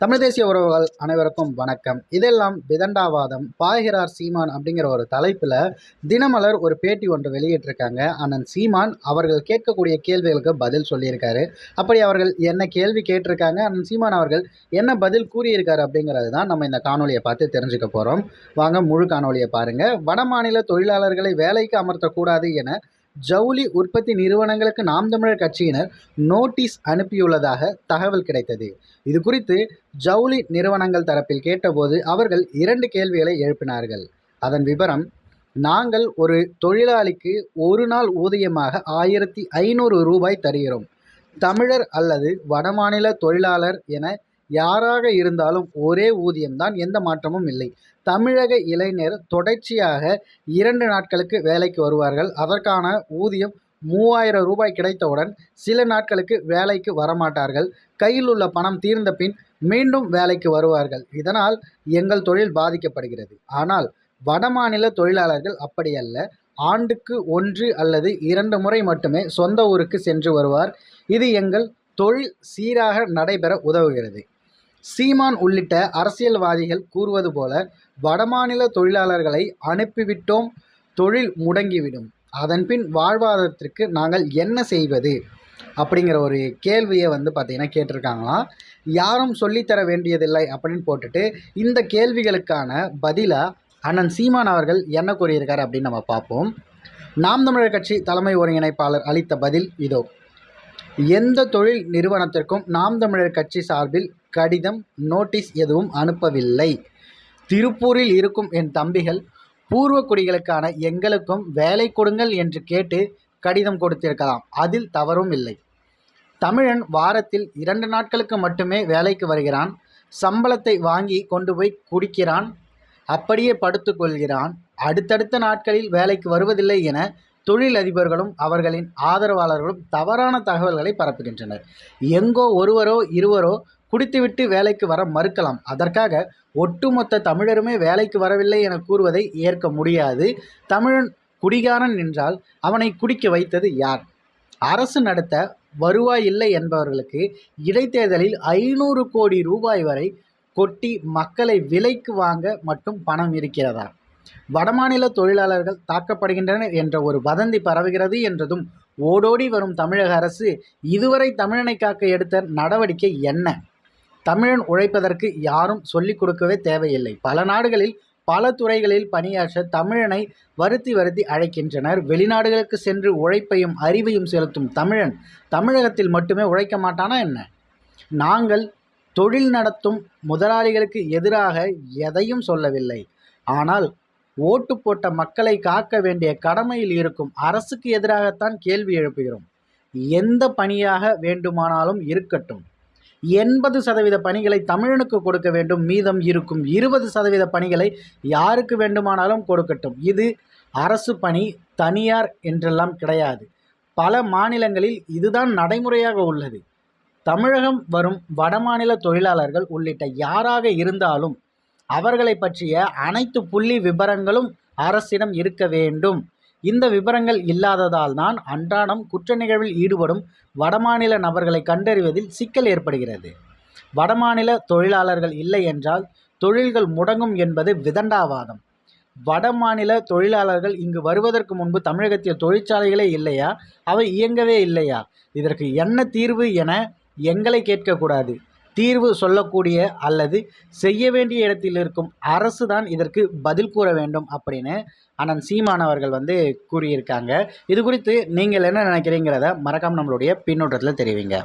தமிழ் தேசிய உறவுகள் அனைவருக்கும் வணக்கம். இதெல்லாம் விதண்டாவாதம் பாய்கிறார் சீமான் அப்படிங்கிற ஒரு தலைப்பில் தினமலர் ஒரு பேட்டி ஒன்று வெளியிட்டிருக்காங்க. அண்ணன் சீமான் அவர்கள் கேட்கக்கூடிய கேள்விகளுக்கு பதில் சொல்லியிருக்காரு. அப்படி அவர்கள் என்ன கேள்வி கேட்டிருக்காங்க? அண்ணன் சீமான் அவர்கள் என்ன பதில் கூறியிருக்காரு அப்படிங்கிறது தான் நம்ம இந்த காணொலியை பார்த்து தெரிஞ்சுக்க போகிறோம் வாங்க முழு காணொலியை பாருங்கள் வடமாநில தொழிலாளர்களை வேலைக்கு அமர்த்தக்கூடாது என ஜவுளி உற்பத்தி நிறுவனங்களுக்கு நாம் தமிழர் கட்சியினர் நோட்டீஸ் அனுப்பியுள்ளதாக தகவல் கிடைத்தது. இது குறித்து ஜவுளி நிறுவனங்கள் தரப்பில் கேட்டபோது அவர்கள் இரண்டு கேள்விகளை எழுப்பினார்கள். அதன் விவரம் நாங்கள் ஒரு தொழிலாளிக்கு ஒரு நாள் ஊதியமாக ஆயிரத்தி ஐநூறு ரூபாய் தருகிறோம். தமிழர் அல்லது வடமாநில தொழிலாளர் என யாராக இருந்தாலும் ஒரே ஊதியம்தான் எந்த மாற்றமும் இல்லை. தமிழக இளைஞர் தொடர்ச்சியாக இரண்டு நாட்களுக்கு வேலைக்கு வருவார்கள். அதற்கான ஊதியம் மூவாயிரம் ரூபாய் கிடைத்தவுடன் சில நாட்களுக்கு வேலைக்கு வரமாட்டார்கள். கையில் உள்ள பணம் தீர்ந்த பின் மீண்டும் வேலைக்கு வருவார்கள். இதனால் எங்கள் தொழில் பாதிக்கப்படுகிறது. ஆனால் வடமாநில தொழிலாளர்கள் அப்படியல்ல. ஆண்டுக்கு ஒன்று அல்லது இரண்டு முறை மட்டுமே சொந்த ஊருக்கு சென்று வருவார். இது எங்கள் தொழில் சீராக நடைபெற உதவுகிறது. சீமான் உள்ளிட்ட அரசியல்வாதிகள் கூறுவது போல வடமாநில தொழிலாளர்களை அனுப்பிவிட்டோம் தொழில் முடங்கிவிடும். அதன்பின் வாழ்வாதாரத்திற்கு நாங்கள் என்ன செய்வது? அப்படிங்கிற ஒரு கேள்வியை வந்து பார்த்திங்கன்னா கேட்டிருக்காங்களாம் யாரும் சொல்லித்தர வேண்டியதில்லை அப்படின்னு போட்டுட்டு இந்த கேள்விகளுக்கான பதிலாக அண்ணன் சீமான் அவர்கள் என்ன கூறியிருக்கார் அப்படின்னு நம்ம பார்ப்போம். நாம் தமிழர் கட்சி தலைமை ஒருங்கிணைப்பாளர் அளித்த பதில் இதோ. எந்த தொழில் நிறுவனத்திற்கும் நாம் தமிழர் கட்சி சார்பில் கடிதம் நோட்டீஸ் எதுவும் அனுப்பவில்லை. திருப்பூரில் இருக்கும் என் தம்பிகள் பூர்வ குடிகளுக்கான எங்களுக்கும் வேலை கொடுங்கள் என்று கேட்டு கடிதம் கொடுத்திருக்கலாம். அதில் தவறும் இல்லை. தமிழன் வாரத்தில் இரண்டு நாட்களுக்கு மட்டுமே வேலைக்கு வருகிறான். சம்பளத்தை வாங்கி கொண்டு போய் குடிக்கிறான். அப்படியே படுத்துக்கொள்கிறான் அடுத்தடுத்த நாட்களில் வேலைக்கு வருவதில்லை என தொழிலதிபர்களும் அவர்களின் ஆதரவாளர்களும் தவறான தகவல்களை பரப்புகின்றனர். எங்கோ ஒருவரோ இருவரோ குடித்துவிட்டு வேலைக்கு வர மறுக்கலாம். அதற்காக ஒட்டுமொத்த தமிழருமே வேலைக்கு வரவில்லை என கூறுவதை ஏற்க முடியாது. தமிழன் குடிகாரன் என்றால் அவனை குடிக்க வைத்தது யார்? அரசு நடத்த வருவாய் இல்லை என்பவர்களுக்கு இடைத்தேர்தலில் ஐநூறு கோடி ரூபாய் வரை கொட்டி மக்களை விலைக்கு வாங்க மட்டும் பணம் இருக்கிறதா? வடமாநில தொழிலாளர்கள் தாக்கப்படுகின்றனர் என்ற ஒரு வதந்தி பரவுகிறது என்றதும் ஓடோடி வரும் தமிழக அரசு இதுவரை தமிழனை காக்க எடுத்த நடவடிக்கை என்ன? தமிழன் உழைப்பதற்கு யாரும் சொல்லிக் கொடுக்கவே தேவையில்லை. பல நாடுகளில் பல துறைகளில் பணியாற்ற தமிழனை வருத்தி வருத்தி அழைக்கின்றனர். வெளிநாடுகளுக்கு சென்று உழைப்பையும் அறிவையும் செலுத்தும் தமிழன் தமிழகத்தில் மட்டுமே உழைக்க மாட்டானா என்ன? நாங்கள் தொழில் நடத்தும் முதலாளிகளுக்கு எதிராக எதையும் சொல்லவில்லை. ஆனால் ஓட்டு போட்ட மக்களை காக்க வேண்டிய கடமையில் இருக்கும் அரசுக்கு எதிராகத்தான் கேள்வி எழுப்புகிறோம். எந்த பணியாக வேண்டுமானாலும் இருக்கட்டும். எண்பது சதவீத பணிகளை தமிழனுக்கு கொடுக்க வேண்டும். மீதம் இருக்கும் இருபது சதவீத பணிகளை யாருக்கு வேண்டுமானாலும் கொடுக்கட்டும். இது அரசு பணி தனியார் என்றெல்லாம் கிடையாது. பல மாநிலங்களில் இதுதான் நடைமுறையாக உள்ளது. தமிழகம் வரும் வடமாநில தொழிலாளர்கள் உள்ளிட்ட யாராக இருந்தாலும் அவர்களை பற்றிய அனைத்து புள்ளி விபரங்களும் அரசிடம் இருக்க வேண்டும். இந்த விபரங்கள் இல்லாததால் தான் அன்றாடம் குற்ற நிகழ்வில் ஈடுபடும் வடமாநில நபர்களை கண்டறிவதில் சிக்கல் ஏற்படுகிறது. வடமாநில தொழிலாளர்கள் இல்லை என்றால் தொழில்கள் முடங்கும் என்பது விதண்டாவாதம். வடமாநில தொழிலாளர்கள் இங்கு வருவதற்கு முன்பு தமிழகத்தில் தொழிற்சாலைகளே இல்லையா? அவை இயங்கவே இல்லையா? இதற்கு என்ன தீர்வு என எங்களை கேட்கக்கூடாது. தீர்வு சொல்லக்கூடிய அல்லது செய்ய வேண்டிய இடத்தில் இருக்கும் அரசு தான் இதற்கு பதில் கூற வேண்டும் அப்படின்னு அண்ணன் சீமான் அவர்கள் வந்து கூறியிருக்காங்க. இது குறித்து நீங்கள் என்ன நினைக்கிறீங்கிறத மறக்காமல் நம்மளுடைய பின்னோட்டத்தில் தெரிவிங்க.